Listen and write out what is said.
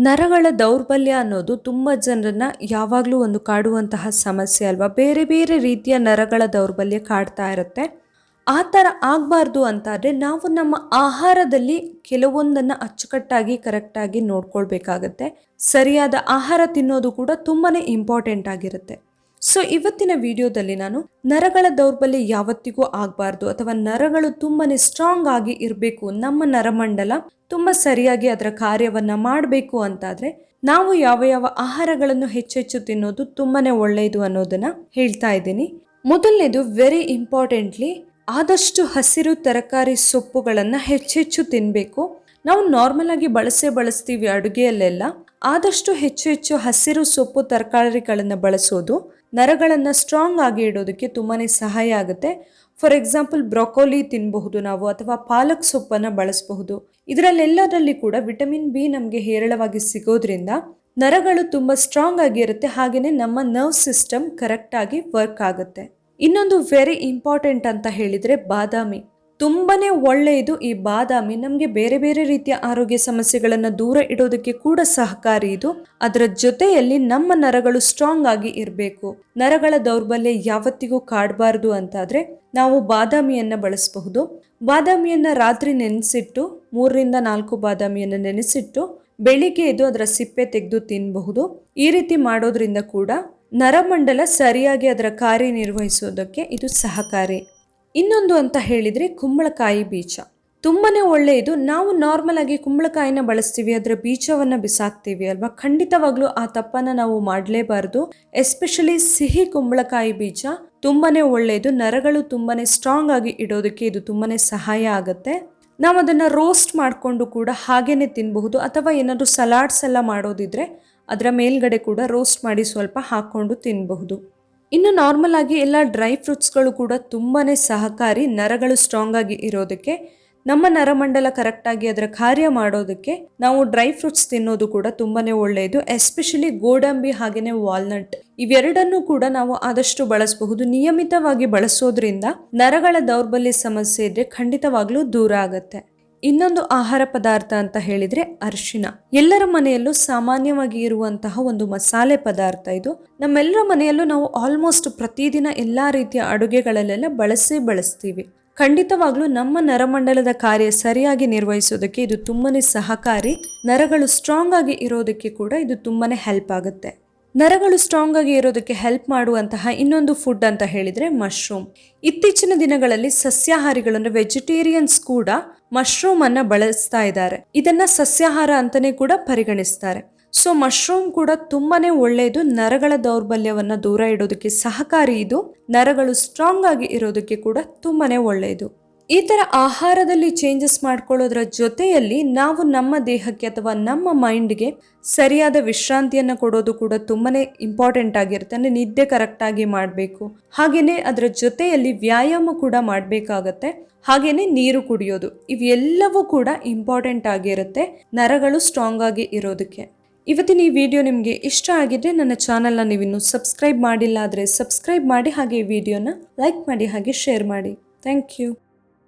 ನರಗಳ ದೌರ್ಬಲ್ಯ ಅನ್ನೋದು ತುಂಬ ಜನರನ್ನ ಯಾವಾಗಲೂ ಒಂದು ಕಾಡುವಂತಹ ಸಮಸ್ಯೆ ಅಲ್ವಾ? ಬೇರೆ ಬೇರೆ ರೀತಿಯ ನರಗಳ ದೌರ್ಬಲ್ಯ ಕಾಡ್ತಾ ಇರುತ್ತೆ. ಆ ಥರ ಆಗಬಾರ್ದು ಅಂತಾದರೆ ನಾವು ನಮ್ಮ ಆಹಾರದಲ್ಲಿ ಕೆಲವೊಂದನ್ನು ಅಚ್ಚುಕಟ್ಟಾಗಿ, ಕರೆಕ್ಟಾಗಿ ನೋಡ್ಕೊಳ್ಬೇಕಾಗತ್ತೆ. ಸರಿಯಾದ ಆಹಾರ ತಿನ್ನೋದು ಕೂಡ ತುಂಬಾ ಇಂಪಾರ್ಟೆಂಟ್ ಆಗಿರುತ್ತೆ. ಸೊ ಇವತ್ತಿನ ವಿಡಿಯೋದಲ್ಲಿ ನಾನು ನರಗಳ ದೌರ್ಬಲ್ಯ ಯಾವತ್ತಿಗೂ ಆಗಬಾರ್ದು ಅಥವಾ ನರಗಳು ತುಂಬಾನೇ ಸ್ಟ್ರಾಂಗ್ ಆಗಿ ಇರಬೇಕು ನಮ್ಮ ನರಮಂಡಲ ತುಂಬ ಸರಿಯಾಗಿ ಅದರ ಕಾರ್ಯವನ್ನು ಮಾಡಬೇಕು ಅಂತಾದರೆ ನಾವು ಯಾವ ಯಾವ ಆಹಾರಗಳನ್ನು ಹೆಚ್ಚೆಚ್ಚು ತಿನ್ನೋದು ತುಂಬಾನೇ ಒಳ್ಳೆಯದು ಅನ್ನೋದನ್ನು ಹೇಳ್ತಾ ಇದ್ದೀನಿ. ಮೊದಲನೇದು ವೆರಿ ಇಂಪಾರ್ಟೆಂಟ್ಲಿ ಆದಷ್ಟು ಹಸಿರು ತರಕಾರಿ ಸೊಪ್ಪುಗಳನ್ನು ಹೆಚ್ಚೆಚ್ಚು ತಿನ್ನಬೇಕು ನಾವು ನಾರ್ಮಲ್ ಆಗಿ ಬಳಸೇ ಬಳಸ್ತೀವಿ ಅಡುಗೆಯಲ್ಲೆಲ್ಲ. ಆದಷ್ಟು ಹೆಚ್ಚು ಹೆಚ್ಚು ಹಸಿರು ಸೊಪ್ಪು ತರಕಾರಿಗಳನ್ನು ಬಳಸೋದು, ನರಗಳನ್ನು ಸ್ಟ್ರಾಂಗ್ ಆಗಿ ಇಡೋದಕ್ಕೆ ತುಂಬಾ ಸಹಾಯ ಆಗುತ್ತೆ. ಫಾರ್ ಎಕ್ಸಾಂಪಲ್ ಬ್ರೊಕೋಲಿ ತಿನ್ನಬಹುದು ನಾವು ಅಥವಾ ಪಾಲಕ್ ಸೊಪ್ಪನ್ನು ಬಳಸಬಹುದು. ಇದರಲ್ಲೆಲ್ಲದರಲ್ಲಿ ಕೂಡ ವಿಟಮಿನ್ ಬಿ ನಮಗೆ ಹೇರಳವಾಗಿ ಸಿಗೋದ್ರಿಂದ ನರಗಳು ತುಂಬ ಸ್ಟ್ರಾಂಗ್ ಆಗಿರುತ್ತೆ ಹಾಗೆಯೇ ನಮ್ಮ ನರ್ವ್ ಸಿಸ್ಟಮ್ ಕರೆಕ್ಟಾಗಿ ವರ್ಕ್ ಆಗುತ್ತೆ. ಇನ್ನೊಂದು ವೆರಿ ಇಂಪಾರ್ಟೆಂಟ್ ಅಂತ ಹೇಳಿದರೆ ಬಾದಾಮಿ. ತುಂಬಾನೇ ಒಳ್ಳೆಯದು ಈ ಬಾದಾಮಿ. ನಮಗೆ ಬೇರೆ ಬೇರೆ ರೀತಿಯ ಆರೋಗ್ಯ ಸಮಸ್ಯೆಗಳನ್ನು ದೂರ ಇಡೋದಕ್ಕೆ ಕೂಡ ಸಹಕಾರಿ ಇದು. ಅದರ ಜೊತೆಯಲ್ಲಿ ನಮ್ಮ ನರಗಳು ಸ್ಟ್ರಾಂಗ್ ಆಗಿ ಇರಬೇಕು. ನರಗಳ ದೌರ್ಬಲ್ಯ ಯಾವತ್ತಿಗೂ ಕಾಡಬಾರ್ದು ಅಂತಾದರೆ ನಾವು ಬಾದಾಮಿಯನ್ನು ಬಳಸಬಹುದು. ಬಾದಾಮಿಯನ್ನು ರಾತ್ರಿ ನೆನೆಸಿಟ್ಟು, ಮೂರರಿಂದ ನಾಲ್ಕು ಬಾದಾಮಿಯನ್ನು ನೆನೆಸಿಟ್ಟು, ಬೆಳಿಗ್ಗೆ ಎದ್ದು ಅದರ ಸಿಪ್ಪೆ ತೆಗೆದು ತಿನ್ನಬಹುದು ಈ ರೀತಿ ಮಾಡೋದ್ರಿಂದ ಕೂಡ ನರಮಂಡಲ ಸರಿಯಾಗಿ ಅದರ ಕಾರ್ಯನಿರ್ವಹಿಸೋದಕ್ಕೆ ಇದು ಸಹಕಾರಿ. ಇನ್ನೊಂದು ಅಂತ ಹೇಳಿದರೆ ಕುಂಬಳಕಾಯಿ ಬೀಜ. ತುಂಬಾ ಒಳ್ಳೆಯದು. ನಾವು ನಾರ್ಮಲ್ ಆಗಿ ಕುಂಬಳಕಾಯಿನ ಬಳಸ್ತೀವಿ, ಅದರ ಬೀಜವನ್ನು ಬಿಸಾಕ್ತೀವಿ ಅಲ್ವಾ? ಖಂಡಿತವಾಗ್ಲೂ ಆ ತಪ್ಪನ್ನ ನಾವು ಮಾಡಲೇಬಾರ್ದು. ಎಸ್ಪೆಷಲಿ ಸಿಹಿ ಕುಂಬಳಕಾಯಿ ಬೀಜ ತುಂಬಾನೇ ಒಳ್ಳೆಯದು. ನರಗಳು ತುಂಬಾನೇ ಸ್ಟ್ರಾಂಗ್ ಆಗಿ ಇಡೋದಕ್ಕೆ ಇದು ತುಂಬಾನೇ ಸಹಾಯ ಆಗುತ್ತೆ. ನಾವು ಅದನ್ನು ರೋಸ್ಟ್ ಮಾಡಿಕೊಂಡು ಕೂಡ ಹಾಗೇನೆ ತಿನ್ನಬಹುದು ಅಥವಾ ಏನಾದರೂ ಸಲಾಡ್ಸ್ ಎಲ್ಲ ಮಾಡೋದಿದ್ರೆ ಅದರ ಮೇಲ್ಗಡೆ ಕೂಡ ರೋಸ್ಟ್ ಮಾಡಿ ಸ್ವಲ್ಪ ಹಾಕ್ಕೊಂಡು ತಿನ್ನಬಹುದು ಇನ್ನು ನಾರ್ಮಲ್ ಆಗಿ ಎಲ್ಲ ಡ್ರೈ ಫ್ರೂಟ್ಸ್ಗಳು ಕೂಡ ತುಂಬಾ ಸಹಕಾರಿ, ನರಗಳು ಸ್ಟ್ರಾಂಗ್ ಆಗಿ ಇರೋದಕ್ಕೆ, ನಮ್ಮ ನರಮಂಡಲ ಕರೆಕ್ಟಾಗಿ ಅದರ ಕಾರ್ಯ ಮಾಡೋದಕ್ಕೆ ನಾವು ಡ್ರೈ ಫ್ರೂಟ್ಸ್ ತಿನ್ನೋದು ಕೂಡ ತುಂಬಾನೇ ಒಳ್ಳೆಯದು ಎಸ್ಪೆಷಲಿ ಗೋಡಂಬಿ ಹಾಗೆಯೇ ವಾಲ್ನಟ್ ಇವೆರಡನ್ನೂ ಕೂಡ ನಾವು ಆದಷ್ಟು ಬಳಸಬಹುದು. ನಿಯಮಿತವಾಗಿ ಬಳಸೋದ್ರಿಂದ ನರಗಳ ದೌರ್ಬಲ್ಯ ಸಮಸ್ಯೆ ಇದ್ರೆ ಖಂಡಿತವಾಗ್ಲೂ ದೂರ ಆಗತ್ತೆ. ಇನ್ನೊಂದು ಆಹಾರ ಪದಾರ್ಥ ಅಂತ ಹೇಳಿದ್ರೆ ಅರಿಶಿನ. ಎಲ್ಲರ ಮನೆಯಲ್ಲೂ ಸಾಮಾನ್ಯವಾಗಿ ಇರುವಂತಹ ಒಂದು ಮಸಾಲೆ ಪದಾರ್ಥ ಇದು. ನಮ್ಮೆಲ್ಲರ ಮನೆಯಲ್ಲೂ ನಾವು ಆಲ್ಮೋಸ್ಟ್ ಪ್ರತಿದಿನ ಎಲ್ಲಾ ರೀತಿಯ ಅಡುಗೆಗಳಲ್ಲೆಲ್ಲ ಬಳಸೇ ಬಳಸ್ತೀವಿ. ಖಂಡಿತವಾಗ್ಲೂ ನಮ್ಮ ನರಮಂಡಲದ ಕಾರ್ಯ ಸರಿಯಾಗಿ ನಿರ್ವಹಿಸೋದಕ್ಕೆ ಇದು ತುಂಬನೇ ಸಹಕಾರಿ. ನರಗಳು ಸ್ಟ್ರಾಂಗ್ ಆಗಿ ಇರೋದಕ್ಕೆ ಕೂಡ ಇದು ತುಂಬಾನೇ ಹೆಲ್ಪ್ ಆಗುತ್ತೆ. ನರಗಳು ಸ್ಟ್ರಾಂಗ್ ಆಗಿ ಇರೋದಕ್ಕೆ ಹೆಲ್ಪ್ ಮಾಡುವಂತಹ ಇನ್ನೊಂದು ಫುಡ್ ಅಂತ ಹೇಳಿದ್ರೆ ಮಶ್ರೂಮ್ ಇತ್ತೀಚಿನ ದಿನಗಳಲ್ಲಿ ಸಸ್ಯಾಹಾರಿಗಳು ಅಂದ್ರೆ ವೆಜಿಟೇರಿಯನ್ಸ್ ಕೂಡ ಮಶ್ರೂಮ್ ಅನ್ನ ಬಳಸ್ತಾ ಇದ್ದಾರೆ. ಇದನ್ನ ಸಸ್ಯಾಹಾರ ಅಂತಾನೆ ಕೂಡ ಪರಿಗಣಿಸ್ತಾರೆ. ಸೊ ಮಶ್ರೂಮ್ ಕೂಡ ತುಂಬಾನೇ ಒಳ್ಳೆಯದು. ನರಗಳ ದೌರ್ಬಲ್ಯವನ್ನ ದೂರ ಇಡೋದಕ್ಕೆ ಸಹಕಾರಿ ಇದು. ನರಗಳು ಸ್ಟ್ರಾಂಗ್ ಆಗಿ ಇರೋದಕ್ಕೆ ಕೂಡ ತುಂಬಾನೇ ಒಳ್ಳೆಯದು. ಈ ಥರ ಆಹಾರದಲ್ಲಿ ಚೇಂಜಸ್ ಮಾಡ್ಕೊಳ್ಳೋದ್ರ ಜೊತೆಯಲ್ಲಿ ನಾವು ನಮ್ಮ ದೇಹಕ್ಕೆ ಅಥವಾ ನಮ್ಮ ಮೈಂಡ್ಗೆ ಸರಿಯಾದ ವಿಶ್ರಾಂತಿಯನ್ನು ಕೊಡೋದು ಕೂಡ ತುಂಬಾ ಇಂಪಾರ್ಟೆಂಟ್ ಆಗಿರುತ್ತೆ. ಅಂದರೆ ನಿದ್ದೆ ಕರೆಕ್ಟಾಗಿ ಮಾಡಬೇಕು. ಹಾಗೆಯೇ ಅದರ ಜೊತೆಯಲ್ಲಿ ವ್ಯಾಯಾಮ ಕೂಡ ಮಾಡಬೇಕಾಗತ್ತೆ. ಹಾಗೆಯೇ ನೀರು ಕುಡಿಯೋದು. ಇವೆಲ್ಲವೂ ಕೂಡ ಇಂಪಾರ್ಟೆಂಟ್ ಆಗಿರುತ್ತೆ. ನರಗಳು ಸ್ಟ್ರಾಂಗ್ ಆಗಿ ಇರೋದಕ್ಕೆ. ಇವತ್ತಿನ ಈ ವಿಡಿಯೋ ನಿಮಗೆ ಇಷ್ಟ ಆಗಿದ್ರೆ ನನ್ನ ಚಾನಲ್ನ ನೀವಿನ್ನೂ ಸಬ್ಸ್ಕ್ರೈಬ್ ಮಾಡಿಲ್ಲ ಆದರೆ ಸಬ್ಸ್ಕ್ರೈಬ್ ಮಾಡಿ ಹಾಗೆ ಈ ವಿಡಿಯೋನ ಲೈಕ್ ಮಾಡಿ ಹಾಗೆ ಶೇರ್ ಮಾಡಿ. Thank you